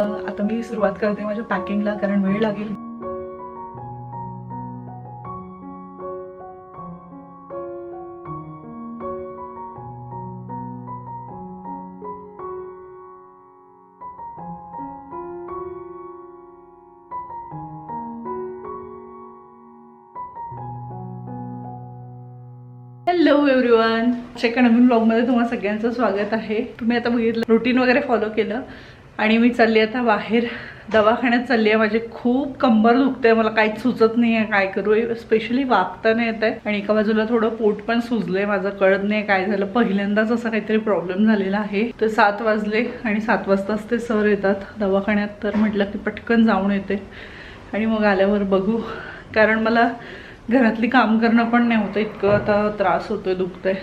आता मी सुरुवात करते माझ्या पॅकिंगला कारण वेळ लागेल. हॅलो एव्हरीवन एका नवीन ब्लॉगमध्ये तुम्हाला सगळ्यांचं स्वागत आहे. तुम्ही आता बघितलं रुटीन वगैरे फॉलो केलं. आणि मी चालली आता बाहेर. दवाखान्यात चालली आहे. माझे खूप कंबर दुखते मला काहीच सुचत नाही आहे. काय करू? स्पेशली वागता नाही येत आहे. आणि एका बाजूला थोडं पोट पण सुजलंय. माझं कळत नाही काय झालं. पहिल्यांदाच असा काहीतरी प्रॉब्लेम झालेला आहे. तर सात वाजले आणि सात वाजताच ते सर येतात. दवाखान्यात तर म्हटलं की पटकन जाऊन येते. आणि मग आल्यावर बघू. कारण मला घरातली काम करणं पण नाही होतं. इतकं आता त्रास होतोय दुखतंय.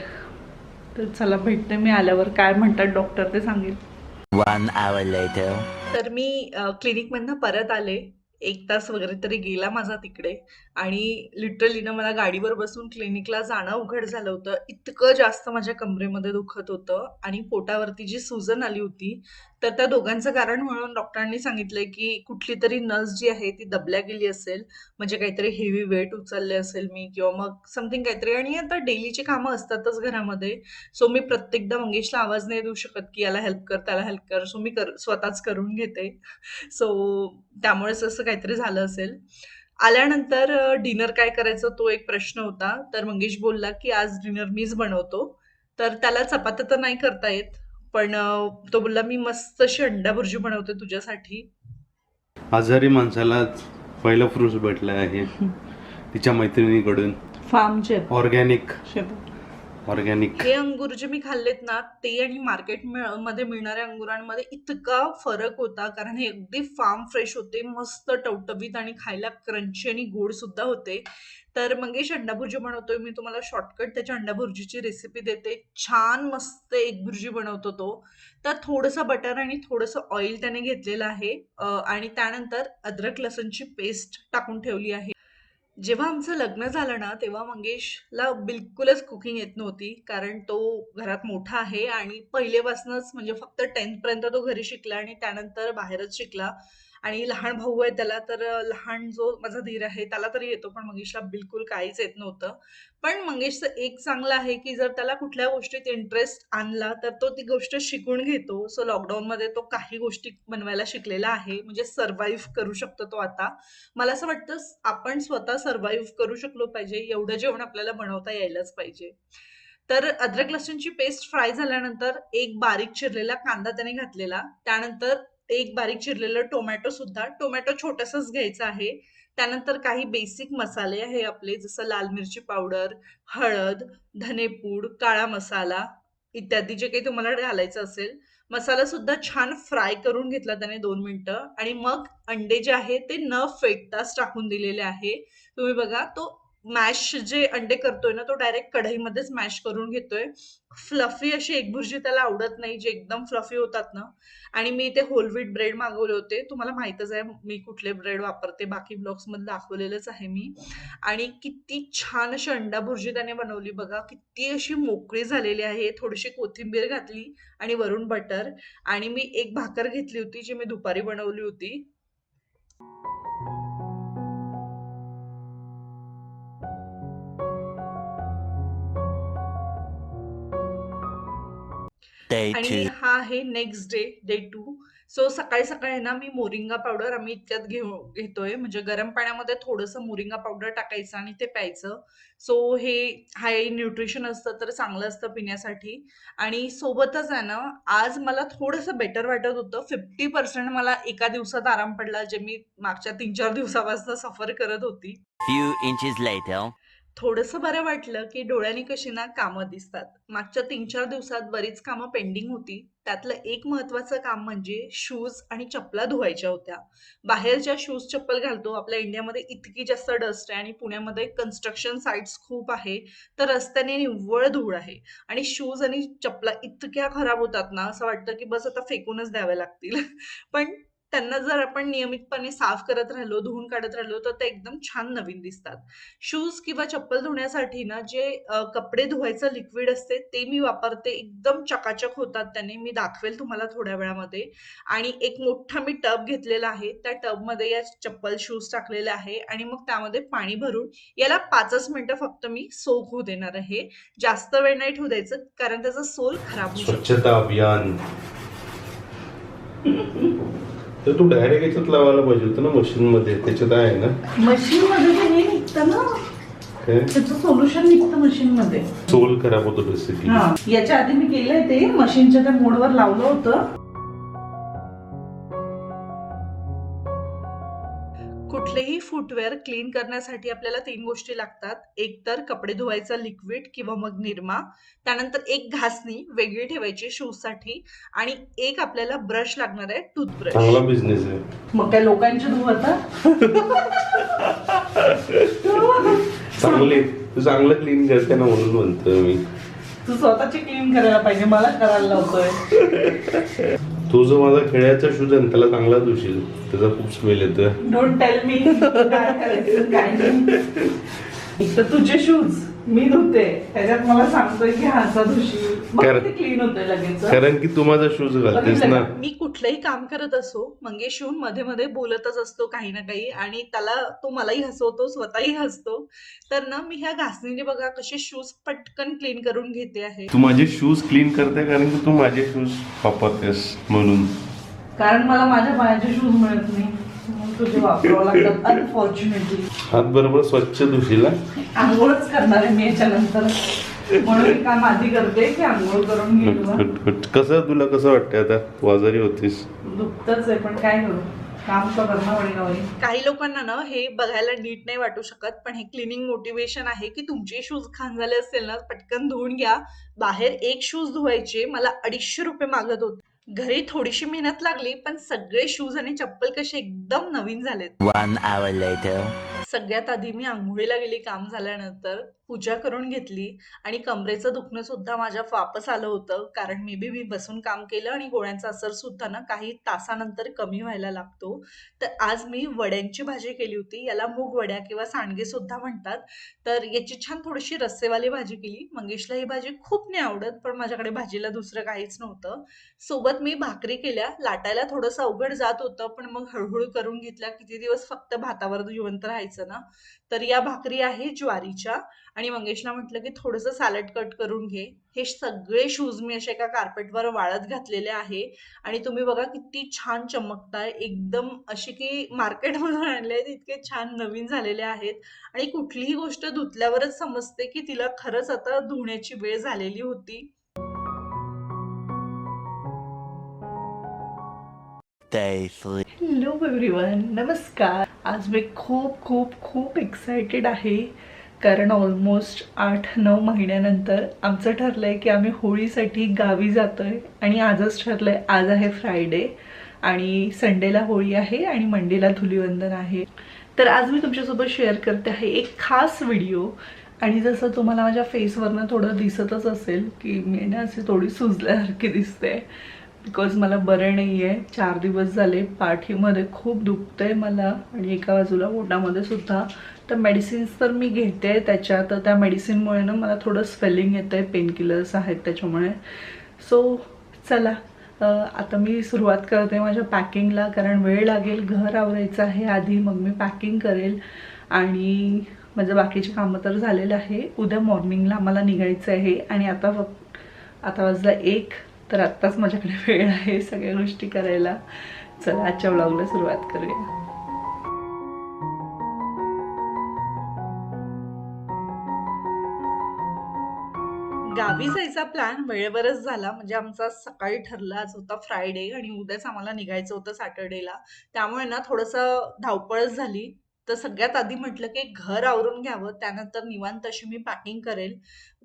तर चला भेटते मी आल्यावर. काय म्हणतात डॉक्टर ते सांगेल. One hour later. तर मी क्लिनिकमधनं परत आले. एक तास वगैरे तरी गेला माझा तिकडे. आणि लिटरली ना मला गाडीवर बसून क्लिनिकला जाणं अवघड झालं होतं. इतकं जास्त माझ्या कमरेमध्ये दुखत होतं. आणि पोटावरती जी सुजन आली होती तर त्या दोघांचं कारण म्हणून डॉक्टरांनी सांगितलंय की कुठली तरी नस जी आहे ती दबल्या गेली असेल म्हणजे काहीतरी हेवी वेट उचलले असेल मी किंवा मग समथिंग काहीतरी. आणि आता डेलीची कामं असतातच घरामध्ये सो मी प्रत्येकदा मंगेशला आवाज नाही देऊ शकत की याला हेल्प कर त्याला हेल्प कर सो मी कर स्वतःच करून घेते. सो त्यामुळेच असं काहीतरी झालं असेल. आल्यानंतर डिनर काय करायचं तो एक प्रश्न होता. तर मंगेश बोलला की आज डिनर मीच बनवतो. तर त्याला चपात्या तर नाही करता येत. पण तो बोलला मी मस्त अशी अंडा भुर्जी बनवते तुझ्यासाठी. आजारी माणसाला पहिलं फ्रुट्स भेटलं आहे. तिच्या मैत्रिणीकडून. फार्मचे ऑर्गॅनिक ऑर्गॅनिक हे अंगूर जे मी खाल्लेत ना ते आणि मार्केटमध्ये मिळणाऱ्या अंगुरांमध्ये इतका फरक होता कारण हे अगदी फार्म फ्रेश होते मस्त टवटवीत आणि खायला क्रंची आणि गोड सुद्धा होते. तर मंगेश अंडा भुर्जी बनवतोय मी तुम्हाला शॉर्टकट त्याच्या अंडा भुर्जीची रेसिपी देते. छान मस्त एक भुर्जी बनवतो तो. तर थोडंसं बटर आणि थोडंसं ऑइल त्याने घेतलेलं आहे. आणि त्यानंतर अद्रक लसणची पेस्ट टाकून ठेवली आहे. जेव्हा आमचं लग्न झालं ना तेव्हा मंगेशला बिलकुलच कुकिंग येत नव्हती कारण तो घरात मोठा आहे आणि पहिलेपासूनच म्हणजे फक्त टेन्थ पर्यंत तो घरी शिकला आणि त्यानंतर बाहेरच शिकला. आणि लहान भाऊ आहे त्याला तर लहान जो माझा धीर आहे त्याला तरी येतो पण मंगेशला बिलकुल काहीच येत नव्हतं. पण मंगेशचं एक चांगलं आहे की जर त्याला कुठल्या गोष्टीत इंटरेस्ट आणला तर तो ती गोष्ट शिकून घेतो. सो लॉकडाऊनमध्ये तो काही गोष्टी बनवायला शिकलेला आहे. म्हणजे सर्व्हाइव्ह करू शकतो तो आता. मला असं वाटतं आपण स्वतः सर्व्हाइव्ह करू शकलो पाहिजे. एवढं जेवण आपल्याला बनवता यायलाच पाहिजे. तर अद्रक लसूणची पेस्ट फ्राय झाल्यानंतर एक बारीक चिरलेला कांदा त्याने घातलेला. त्यानंतर एक बारीक चिरलेलं टोमॅटो सुद्धा. टोमॅटो छोटंसंच घ्यायचं आहे. त्यानंतर काही बेसिक मसाले आहे आपले जसं लाल मिरची पावडर हळद धनेपूड काळा मसाला इत्यादी जे काही तुम्हाला घालायचं असेल. मसाला सुद्धा छान फ्राय करून घेतला त्याने दोन मिनिटं. आणि मग अंडे जे आहे ते न फेटताच टाकून दिलेले आहे. तुम्ही बघा तो मॅश जे अंडे करतोय ना तो डायरेक्ट कढईमध्येच मॅश करून घेतोय. फ्लफी अशी एक भुर्जी त्याला आवडत नाही जे एकदम फ्लफी होतात ना. आणि मी इथे होल व्हीट ब्रेड मागवले होते. तुम्हाला माहितच आहे मी कुठले ब्रेड वापरते बाकी ब्लॉग्समध्ये दाखवलेलंच आहे मी. आणि किती छान अशी अंडा भुर्जी त्याने बनवली बघा. किती अशी मोकळी झालेली आहे. थोडीशी कोथिंबीर घातली आणि वरून बटर आणि मी एक भाकर घेतली होती जी मी दुपारी बनवली होती. Day आणि two. हा आहे next day day two so सकाळी सकाळी ना मी मोरिंगा पावडर आम्ही इतक्यात घेऊ घेतोय. म्हणजे गरम पाण्यामध्ये थोडंसं मोरिंगा पावडर टाकायचं आणि ते प्यायचं. सो हे हाय न्यूट्रिशन असतं तर चांगलं असतं पिण्यासाठी. आणि सोबतच आहे ना आज मला थोडंसं बेटर वाटत होतं. फिफ्टी पर्सेंट मला एका दिवसात आराम पडला जे मी मागच्या तीन चार दिवसापासून सफर करत होती. Few inches later. थोडंसं बरं वाटलं की डोळ्यांनी कशी ना कामं दिसतात. मागच्या तीन चार दिवसात बरीच कामं पेंडिंग होती. त्यातलं एक महत्वाचं काम म्हणजे शूज आणि चपला धुवायच्या होत्या. बाहेरच्या शूज चप्पल घालतो. आपल्या इंडियामध्ये इतकी जास्त डस्ट आहे आणि पुण्यामध्ये कन्स्ट्रक्शन साईट्स खूप आहे. तर रस्त्याने निव्वळ धूळ आहे. आणि शूज आणि चपला इतक्या खराब होतात ना असं वाटतं की बस आता फेकूनच द्याव्या लागतील. पण त्यांना जर आपण नियमितपणे साफ करत राहिलो, धुवून काढत राहिलो, तर ते एकदम छान नवीन दिसतात. शूज किंवा चप्पल धुण्यासाठी ना जे कपडे धुवायचं लिक्विड असते ते मी वापरते. एकदम चकाचक होतात त्याने. मी दाखवेल तुम्हाला थोड्या वेळामध्ये. आणि एक मोठा मी टब घेतलेला आहे. त्या टबमध्ये या चप्पल, शूज टाकलेले आहे आणि मग त्यामध्ये पाणी भरून याला पाचच मिनिटं फक्त मी सोक होऊ देणार आहे. जास्त वेळ नाही ठेवू द्यायचं कारण त्याचा सोल खराब स्वच्छता अभियान तर तू डायरेक्ट याच्यात लावायला पाहिजे होतं ना मशीन मध्ये त्याच्यात आहे ना? मशीनमध्ये ते हे निघतं ना, काय? त्याचं सोल्युशन निघतं मशीनमध्ये. सोल खराब होतो बेसिकली हां, याच्या आधी मी केलंय ते मशीनच्या त्या मोडवर लावलं होतं. कुठलेही फुटवेअर क्लीन करण्यासाठी आपल्याला 3 गोष्टी लागतात. एक तर कपडे धुवायचा लिक्विड किंवा मग निरमा. त्यानंतर एक घासणी वेगळी ठेवायची शूजसाठी आणि एक आपल्याला ब्रश लागणार आहे टूथब्रश. चांगला बिझनेस आहे मग काय लोकांचे धुव आता? चांगले तू चांगलं क्लीन करते ना म्हणून म्हणतोय मी तू स्वतःची क्लीन करायला पाहिजे मला करायला लावतोय. तो जो माझा खेळाचा शूज आहे ना, त्याला चांगला धुशील त्याचा खूप स्मेल येतं डोंट टेल मी तर तुझे शूज मी धुते. त्याच्यात मला सांगतोय की हाचा ते क्लीन होतंय लगेच. कारण की तू माझा शूज घालतेस ना? मी कुठलंही काम करत असो मंगेश येऊन मध्ये मध्ये बोलतच असतो काही ना काही. आणि त्याला तो मलाही हसवतो स्वतःही हसतो. तर ना मी ह्या घासणीने बघा कसे शूज पटकन क्लीन करून घेते आहे. तू माझे शूज क्लीन करते कारण की तू माझे शूज वापरतेस म्हणून. कारण मला माझ्या पायाचे शूज मिळत नाही. तुझे वापरावं लागतात अनफॉर्च्युनेटली हात बरोबर स्वच्छ धुशील. हा? आंघोळच करणार आहे मी याच्यानंतर. म्हणून मी काम आधी करते की आंघोळ करून. कसं तुला कसं वाटतंय आता? तू आजारी होतीस. दुखतच आहे पण काय करू? काम तर करणं पडेल काही लोकांना ना हे बघायला नीट नाही वाटू शकत पण हे क्लिनिंग मोटिवेशन आहे की तुमचे शूज खान झाले असतील ना पटकन धुवून घ्या. बाहेर एक शूज धुवायचे मला अडीचशे रुपये मागत होते. घरी थोडीशी मेहनत लागली पण सगळे शूज आणि चप्पल कसे एकदम नवीन झालेत. वन आवर लेटर सगळ्यात आधी मी आंघोळीला गेली काम झाल्यानंतर पूजा करून घेतली आणि कमरेचं दुखणं सुद्धा माझ्या वापस आलं होतं. कारण मे बी मी बसून काम केलं आणि गोळ्यांचा असर सुद्धा ना काही तासानंतर कमी व्हायला लागतो. तर आज मी वड्यांची भाजी केली होती. याला मूग वड्या किंवा सांडगे सुद्धा म्हणतात. तर याची छान थोडीशी रस्सेवाली भाजी केली. मंगेशला ही भाजी खूप नाही आवडत पण माझ्याकडे भाजीला दुसरं काहीच नव्हतं. सोबत मी भाकरी केल्या. लाटायला थोडंसं अवघड जात होतं पण मग हळूहळू करून घेतल्या. किती दिवस फक्त भातावर जिवंत राहायचं? ना तर या भाकरी आहे ज्वारीच्या. आणि मंगेशला म्हटलं की थोडंसं सॅलड कट करून घे. हे सगळे शूज मी अशा एका कार्पेटवर वाळत घातलेले आहे. आणि तुम्ही बघा किती छान चमकताय. एकदम अशी की मार्केटमधून आणले आहेत इतके छान नवीन झालेले आहेत. आणि कुठलीही गोष्ट धुतल्यावरच समजते की तिला खरंच आता धुण्याची वेळ झालेली होती. हॅलो एव्हरीवन नमस्कार. आज मी खूप खूप खूप एक्सायटेड आहे. कारण ऑलमोस्ट आठ नऊ महिन्यानंतर आमचं ठरलं आहे की आम्ही होळीसाठी गावी जातो आहे आणि आजच ठरलं आहे आज आहे फ्रायडे आणि संडेला होळी आहे आणि मंडेला धुलीवंदन आहे. तर आज मी तुमच्यासोबत शेअर करते आहे एक खास व्हिडिओ आणि जसं तुम्हाला माझ्या फेसवरनं थोडं दिसतच असेल की मी ना अशी थोडी सुजल्यासारखी दिसते. बिकॉज मला बरं नाही आहे चार दिवस झाले पाठीमध्ये खूप दुखतं आहे मला आणि एका बाजूला ओटामध्ये सुद्धा. तर मेडिसिन्स तर मी घेते त्याच्या तर त्या मेडिसिनमुळे ना मला थोडं स्वेलिंग येतं आहे पेनकिलर्स आहेत त्याच्यामुळे. सो चला. आता मी सुरुवात करते माझ्या पॅकिंगला कारण वेळ लागेल. घर आवरायचं आहे आधी मग मी पॅकिंग करेल. आणि माझं बाकीचे कामं तर झालेलं आहे. उद्या मॉर्निंगला आम्हाला निघायचं आहे. आणि आता फक्त आता वाजला एक. तर आत्ताच माझ्याकडे वेळ आहे सगळ्या गोष्टी करायला. चला आजच्या ब्लॉगला सुरुवात करूया. गावी जायचा प्लॅन वेळेवरच झाला. म्हणजे आमचा सकाळी ठरला होता फ्रायडे आणि उद्याच आम्हाला निघायचं होतं सॅटर्डेला त्यामुळे ना थोडंसं धावपळच झाली. तर सगळ्यात आधी म्हटलं की घर आवरून घ्यावं. त्यानंतर निवांत अशी मी पॅकिंग करेल.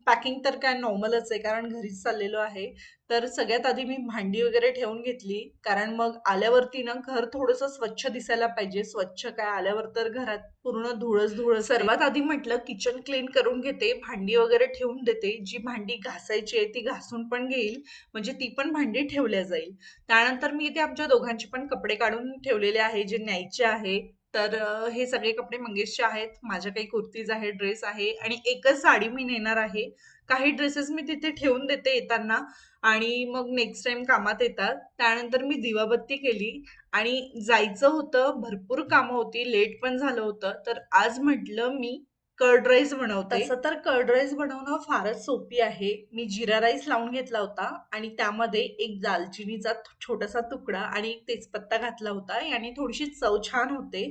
पॅकिंग तर काय नॉर्मलच आहे कारण घरीच चाललेलो आहे. तर सगळ्यात आधी मी भांडी वगैरे ठेवून घेतली. कारण मग आल्यावरती ना घर थोडंसं स्वच्छ दिसायला पाहिजे. स्वच्छ काय आल्यावर तर घरात पूर्ण धुळस धूळ सर्वात आधी म्हटलं किचन क्लीन करून घेते, भांडी वगैरे ठेवून देते. जी भांडी घासायची आहे ती घासून पण घेईल, म्हणजे ती पण भांडी ठेवल्या जाईल. त्यानंतर मी इथे आमच्या दोघांचे पण कपडे काढून ठेवलेले आहे, जे न्यायचे आहे. तर हे सगळे कपडे मंगेशचे आहेत. माझ्या काही कुर्तीज आहे, ड्रेस आहे आणि एकच साडी मी नेणार आहे. काही ड्रेसेस मी तिथे ठेवून देते येताना आणि मग नेक्स्ट टाइम कामात येतात. त्यानंतर मी दिवाबत्ती केली आणि जायचं होतं, भरपूर कामं होती, लेट पण झालं होतं. तर आज म्हटलं मी कर्ड राईस बनवते. तसं तर कर्ड राईस बनवणं फारच सोपी आहे. मी जिरा राईस लावून घेतला होता आणि त्यामध्ये एक दालचिनीचा छोटासा तुकडा आणि एक तेजपत्ता घातला होता. याने थोडीशी चव छान होते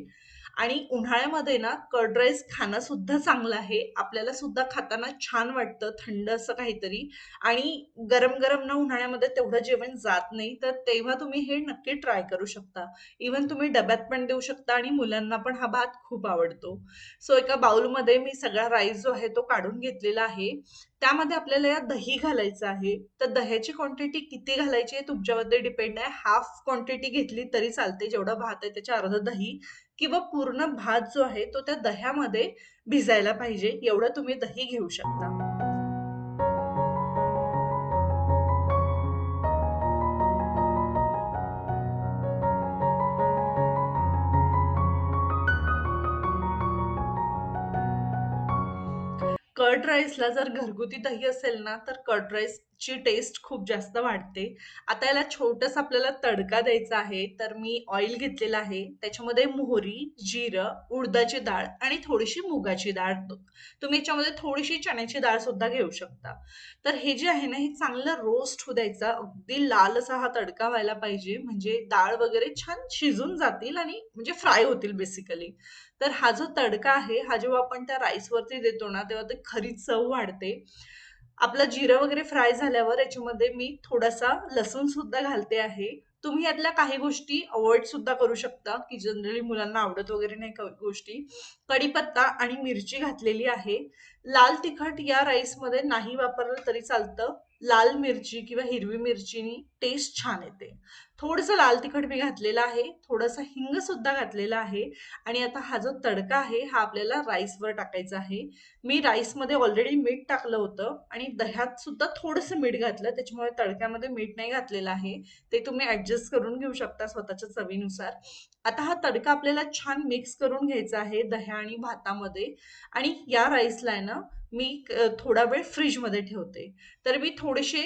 आणि उन्हाळ्यामध्ये ना कर्ड राईस खाणं सुद्धा चांगलं आहे. आपल्याला सुद्धा खाताना छान वाटतं, थंड असं काहीतरी आणि गरम-गरम ना उन्हाळ्यामध्ये तेवढं जेवण जात नाही. तर तेव्हा तुम्ही हे नक्की ट्राय करू शकता. इव्हन तुम्ही डब्यात पण देऊ शकता आणि मुलांना पण हा भात खूप आवडतो. सो एका बाउलमध्ये मी सगळा राईस जो आहे तो काढून घेतलेला आहे. त्यामध्ये आपल्याला या दही घालायचं आहे. तर दह्याची क्वांटिटी किती घालायची आहे तुमच्यावरती डिपेंड आहे. हाफ क्वांटिटी घेतली तरी चालते. जेवढा भात आहे त्याच्या अर्ध दही किंवा पूर्ण भात जो आहे तो त्या दह्यामध्ये भिजायला पाहिजे. एवढं तुम्ही दही घेऊ शकता. कर्ड राईसला जर घरगुती दही असेल ना, तर कर्ड ची टेस्ट खूप जास्त वाढते. आता याला छोटासा आपल्याला तडका द्यायचा आहे. तर मी ऑइल घेतलेलं आहे. त्याच्यामध्ये मोहरी, जिरं, उडदाची डाळ आणि थोडीशी मुगाची डाळ. तुम्ही याच्यामध्ये थोडीशी चण्याची डाळ सुद्धा घेऊ शकता. तर हे जे आहे ना, हे चांगलं रोस्ट होऊ द्यायचं. अगदी लाल असा हा तडका व्हायला पाहिजे. म्हणजे डाळ वगैरे छान शिजून जातील आणि म्हणजे फ्राय होतील बेसिकली. तर हा जो तडका आहे, हा जेव्हा आपण त्या राईसवरती देतो ना, तेव्हा ते खरी चव वाढते. आपलं जिरं वगैरे फ्राय झाल्यावर याच्यामध्ये मी थोडासा लसूण सुद्धा घालते आहे. तुम्ही यातल्या काही गोष्टी अवॉइड सुद्धा करू शकता, की जनरली मुलांना आवडत वगैरे नाही गोष्टी. कढीपत्ता आणि मिरची घातलेली आहे. लाल तिखट या राईसमध्ये नाही वापरलं तरी चालतं. लाल मिरची किंवा हिरवी मिरचीनी टेस्ट छान येते. थोडंसं लाल तिखट मी घातलेलं आहे. थोडासा हिंग सुद्धा घातलेला आहे आणि आता हा जो तडका आहे, हा आपल्याला राईसवर टाकायचा आहे. मी राईसमध्ये ऑलरेडी मीठ टाकलं होतं आणि दह्यात सुद्धा थोडंसं मीठ घातलं. त्याच्यामुळे तडक्यामध्ये मीठ नाही घातलेलं आहे. ते तुम्ही ऍडजस्ट करून घेऊ शकता स्वतःच्या चवीनुसार. आता हा तडका आपल्याला छान मिक्स करून घ्यायचा आहे दह्या आणि भातामध्ये आणि या राईसला आहे ना, मी थोडा वेळ फ्रीजमध्ये ठेवते. तर मी थोडेसे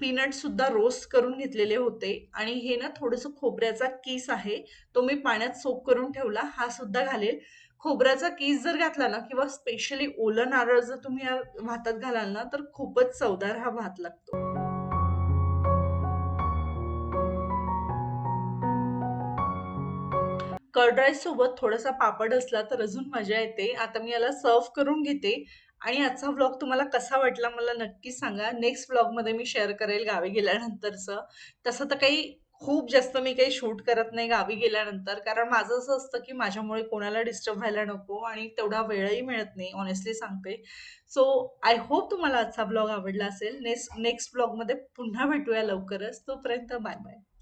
पीनट सुद्धा रोस्ट करून घेतलेले होते आणि हे ना थोडंसं खोबऱ्याचा किस आहे, तो मी पाण्यात सोक करून ठेवला. हा सुद्धा घालेल. खोबऱ्याचा किस जर घातला ना किंवा स्पेशली ओलं नारळ जर तुम्ही या भातात घालाल ना, तर खूपच चवदार हा भात लागतो. कर्ड राईस सोबत थोडासा पापड असला तर अजून मजा येते. आता मी याला सर्व्ह करून घेते आणि आजचा व्लॉग तुम्हाला कसा वाटला मला नक्की सांगा. नेक्स्ट व्लॉगमध्ये मी शेअर करेल गावी गेल्यानंतरचं. तसं तर काही खूप जास्त मी काही शूट करत नाही गावी गेल्यानंतर. कारण माझं असं असतं, की माझ्यामुळे कोणाला डिस्टर्ब व्हायला नको आणि तेवढा वेळही मिळत नाही ऑनेस्टली सांगते. सो आय होप तुम्हाला आजचा ब्लॉग आवडला असेल. नेक्स्ट नेक्स्ट ब्लॉगमध्ये पुन्हा भेटूया लवकरच. तोपर्यंत बाय बाय.